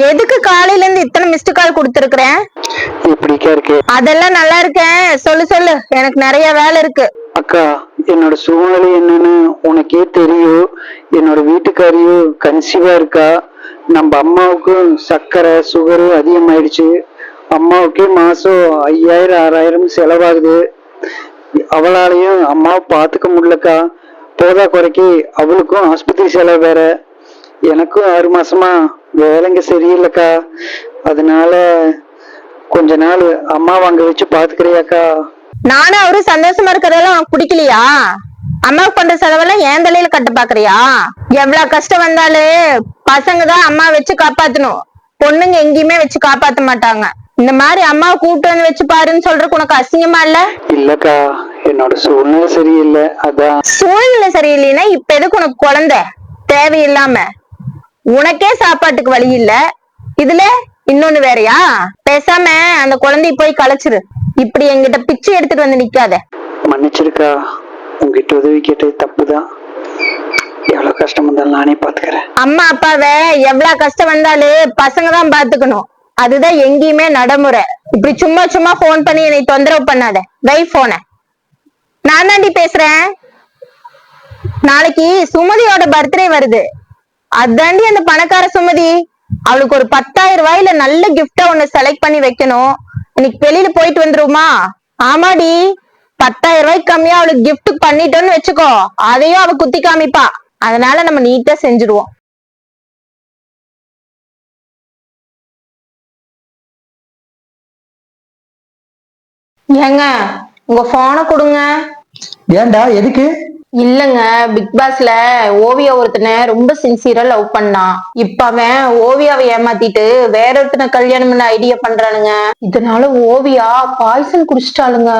எதுக்கு காலையில இருந்து இத்தனை மிஸ்டு கால் கொடுத்துருக்கேன் இப்படிக்கா இருக்கு. அதெல்லாம் நல்லா இருக்கேன் சொல்லு சொல்லு. எனக்கு நிறைய வேலை இருக்கு. அக்கா என்னோட சூழ்நிலை என்னன்னு உனக்கே தெரியும். என்னோட வீட்டுக்காரியும் கன்சீவா இருக்கா? நம்ம அம்மாவுக்கும் சர்க்கரை சுகரு அதிகமாயிடுச்சு. அம்மாவுக்கே மாசம் ஐயாயிரம் ஆறாயிரம் செலவாகுது. அவளாலையும் அம்மாவை பார்த்துக்க முடியலக்கா. போதா குறைக்கு அவளுக்கும் ஆஸ்பத்திரி செலவு வேற. எனக்கும் ஆறு மாசமா வேலைங்க சரியில்லைக்கா. அதனால கொஞ்ச நாள் அம்மாவை அங்க வச்சு பாத்துக்கிறியாக்கா. நானும் அவரும் சந்தோஷமா இருக்கிறதெல்லாம் உனக்கு பிடிக்கலையா? அம்மாவுக்கு பண்ற செலவெல்லாம் என் தலையில கட்ட பாக்குறியா? எவ்வளவு கஷ்டம் வந்தாலும் பசங்க தான் அம்மா வச்சு காப்பாத்தணும். பொண்ணுங்க எங்கேயுமே வச்சு காப்பாத்த மாட்டாங்க. இந்த மாதிரி அம்மாவை கூப்பிட்டு வந்து வச்சு பாருன்னு சொல்றதுக்கு உனக்கு அசிங்கமா இல்ல? இல்லக்கா என்னோட சூழ்நிலை சரியில்லை. அதான். சூழ்நிலை சரியில்லைன்னா இப்ப எதுக்கு உனக்கு குழந்தை? தேவையில்லாம. உனக்கே சாப்பாட்டுக்கு வழி இல்ல. இதுல இன்னொன்னு வேறயா? பேசாம அந்த குழந்தைய போய் கலைச்சிரு இப்படி என்கிட்ட பிச்சை எடுத்துட்டு வந்து நிக்காத. மன்னிச்சிருக்கா. உங்ககிட்ட உதவி கேட்டது தப்புதான் எவ்வளவு கஷ்டம் வந்தாலும் நானே பாத்துக்கிறேன். அம்மா அப்பாவை எவ்வளவு கஷ்டம் வந்தாலும் பசங்க தான் பாத்துக்கணும். அதுதான் எங்கேயுமே நடைமுறை. இப்படி சும்மா சும்மா போன் பண்ணி என்னை தொந்தரவு பண்ணாத. வை போன நான் தாண்டி பேசுறேன். நாளைக்கு சுமதியோட பர்த்டே வருது. அதாண்டி அந்த பணக்கார சுமதி. அவளுக்கு ஒரு பத்தாயிரம் ரூபாயில நல்ல கிஃப்டா ஒண்ணு செலக்ட் பண்ணி வைக்கணும். இன்னைக்கு வெளியில போயிட்டு வந்துருமா ஆமாடி. பத்தாயிரம் ரூபாய்க்கு கம்மியா அவளுக்கு கிஃப்ட் பண்ணிட்டோன்னு வச்சுக்கோ. அதையும் அவ குத்தி காமிப்பா. அதனால நம்ம நீட்டா செஞ்சிருவோம். ஏங்க உங்க போனை கொடுங்க. ஏண்டா எதுக்கு? இல்லங்க பிக் பாஸ்ல ஓவியா ஒருத்தனை ரொம்ப சின்சியரா லவ் பண்ணான். இப்ப அவன் ஓவியாவை ஏமாத்திட்டு வேற ஒருத்தனை கல்யாணம் பண்ண ஐடியா பண்றானுங்க. இதனால ஓவியா பாய்சன் குடிச்சிட்டாளுங்க.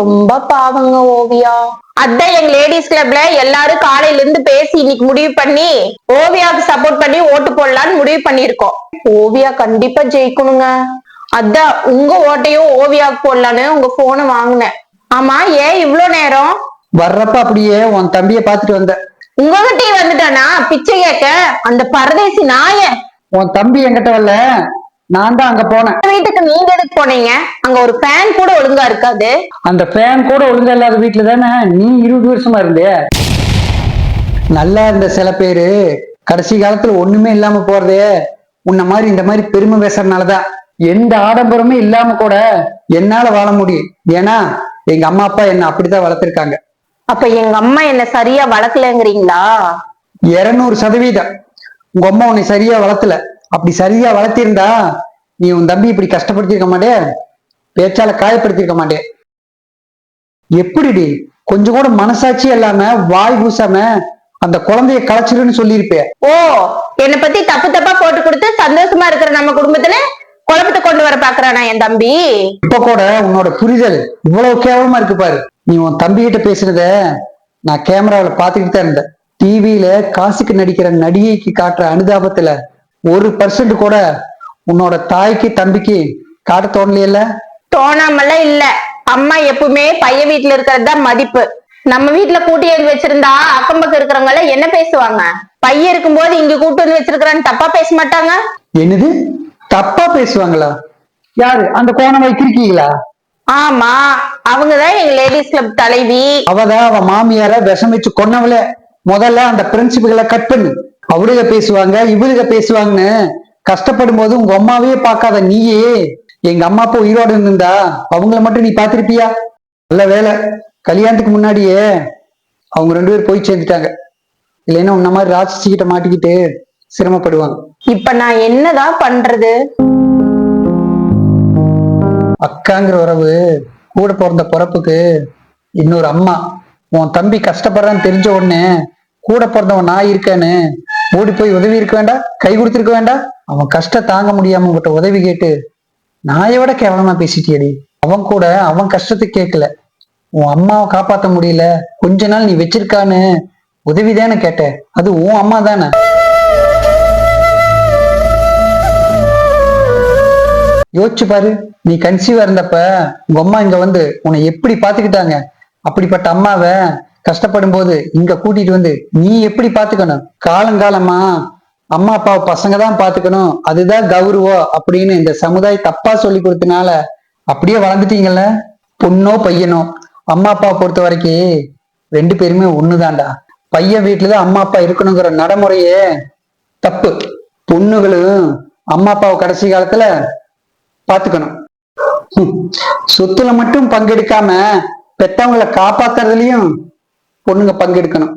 ரொம்ப பாவங்க ஓவியா. அதான் எங்க லேடிஸ் கிளப்ல எல்லாரும் காலையில இருந்து பேசி இன்னைக்கு முடிவு பண்ணி ஓவியாவுக்கு சப்போர்ட் பண்ணி ஓட்டு போடலான்னு முடிவு பண்ணிருக்கோம் ஓவியா கண்டிப்பா ஜெயிக்கணுங்க. அதான் உங்க ஓட்டையும் ஓவியாவுக்கு போடலான்னு உங்க போனை வாங்கினேன். ஆமா ஏன் இவ்வளவு நேரம்? வர்றப்ப அப்படியே உன் தம்பிய பாத்துட்டு வந்த. உங்ககிட்டயே வந்துட்டானா? பிச்சை கேட்க? அந்த பரதேசி நாய? உன் தம்பி என்கிட்ட வரல. நான் தான் அங்க போனேன். வீட்டுக்கு நீங்க எதுக்கு போனீங்க? அங்க ஒரு ஃபேன் கூட ஒழுங்கா இருக்காது. அந்த ஃபேன் கூட ஒழுங்கா இல்லாத வீட்டுல தானே நீ இருபது வருஷமா இருந்தே? நல்லா இருந்த சில பேரு கடைசி காலத்துல ஒண்ணுமே இல்லாம போறதே உன்ன மாதிரி இந்த மாதிரி பெருமை பேசுறதுனாலதான். எந்த ஆடம்பரமே இல்லாம கூட என்னால வாழ முடியும். ஏன்னா எங்க அம்மா அப்பா என்ன அப்படித்தான் வளர்த்திருக்காங்க. அப்ப எங்க அம்மா என்ன சரியா வளர்க்கலங்கிறீங்களா? இருநூறு சதவீதம். உங்க அம்மா உன்னை சரியா வளர்த்தல. அப்படி சரியா வளர்த்திருந்தா நீ உன் தம்பி இப்படி கஷ்டப்படுத்திருக்க மாட்டே? பேச்சால காயப்படுத்திருக்க மாட்டே? எப்படிடி? கொஞ்சம் கூட மனசாட்சி இல்லாம வாய் பூசாம அந்த குழந்தைய களைச்சிருன்னு சொல்லியிருப்பே. ஓ என்னை பத்தி தப்பு தப்பா போட்டு கொடுத்து சந்தோஷமா இருக்கிற நம்ம குடும்பத்துல குழப்பத்தை கொண்டு வர பாக்குறானா என் தம்பி? இப்ப கூட உன்னோட புரிதல் இவ்வளவு கேவலமா இருக்கு பாரு. நீ உன் தம்பி கிட்ட பேசுறத நான் கேமராவில பாத்துக்கிட்டு தான் இருந்தேன். டிவியில காசுக்கு நடிக்கிற நடிகைக்கு காட்டுற அனுதாபத்துல ஒரு பர்சன்ட் கூட உன்னோட தாய்க்கு தம்பிக்கு காட்ட தோணலையில தோணாமலாம் இல்ல. அம்மா எப்பவுமே பையன் வீட்டுல இருக்கிறது தான் மதிப்பு. நம்ம வீட்டுல கூட்டி வந்து வச்சிருந்தா அக்கம் பக்கம் இருக்கிறவங்க எல்லாம் என்ன பேசுவாங்க? பையன் இருக்கும்போது இங்க கூட்டு வந்து வச்சிருக்கிறான்னு தப்பா பேச மாட்டாங்க? என்னது? தப்பா பேசுவாங்களா? யாரு? அந்த கோணம் வைத்திருக்கீங்களா? ஆமா அவங்கதான் எங்க லேடிஸ் கிளப் தலைவி. அவதான் அவ மாமியார விஷம் வச்சு கொன்னவளே. முதல்ல அந்த பிரின்சிபுகளை கட் பண்ணு. அவளுக பேசுவாங்க இவளுக பேசுவாங்கன்னு. கஷ்டப்படும் போது உங்க அம்மாவையே பார்க்காத நீயே. எங்க அம்மா அப்பா உயிரோட இருந்தா அவங்கள மட்டும் நீ பார்த்திருப்பியா? நல்ல வேலை கல்யாணத்துக்கு முன்னாடியே அவங்க ரெண்டு பேரும் போய் சேர்ந்துட்டாங்க. இல்லைன்னா உன்ன மாதிரி ராட்சசி கிட்ட மாட்டிக்கிட்டு சிரமப்படுவாங்க. இப்ப நான் என்னதான் பண்றது? அக்காங்கிற உறவு கூட பிறந்த பிறப்புக்கு இன்னொரு அம்மா. உன் தம்பி கஷ்டப்படுறான்னு தெரிஞ்ச உடனே கூட பிறந்தவன் நான் இருக்கேன்னு ஓடி போய் உதவி இருக்க வேண்டாம் கை கொடுத்திருக்க வேண்டாம். அவன் கஷ்டம் தாங்க முடியாம உங்ககிட்ட உதவி கேட்டு நாயை விட கேவலமா பேசிட்டியடி. அவன் கூட அவன் கஷ்டத்தை கேட்கல. உன் அம்மாவை காப்பாத்த முடியல. கொஞ்ச நாள் நீ வச்சிருக்கான்னு உதவிதானே கேட்ட அது உன் அம்மா தானே யோசிச்சு பாரு. நீ கன்சீவா இருந்தப்ப உங்க அம்மா இங்க வந்து உன்னை எப்படி பாத்துக்கிட்டாங்க அப்படிப்பட்ட அம்மாவை கஷ்டப்படும் போது இங்க கூட்டிட்டு வந்து நீ எப்படி பாத்துக்கணும் காலங்காலமா அம்மா அப்பாவை பசங்க தான் பாத்துக்கணும் அதுதான் கௌரவம் அப்படின்னு இந்த சமுதாயம் தப்பா சொல்லி கொடுத்தனால அப்படியே வளர்ந்துட்டீங்கல்ல? பொண்ணோ பையனோ? அம்மா அப்பாவை பொறுத்த வரைக்கும் ரெண்டு பேருமே ஒண்ணுதான்டா. பையன் வீட்டுலதான் அம்மா அப்பா இருக்கணுங்கிற நடைமுறையே தப்பு. பொண்ணுகளும் அம்மா அப்பாவை கடைசி காலத்துல பாத்துக்கணும் சொத்துல மட்டும் பங்கெடுக்காம பெத்தவங்களை காப்பாத்துறதுலயும் பொண்ணுங்க பங்கெடுக்கணும்.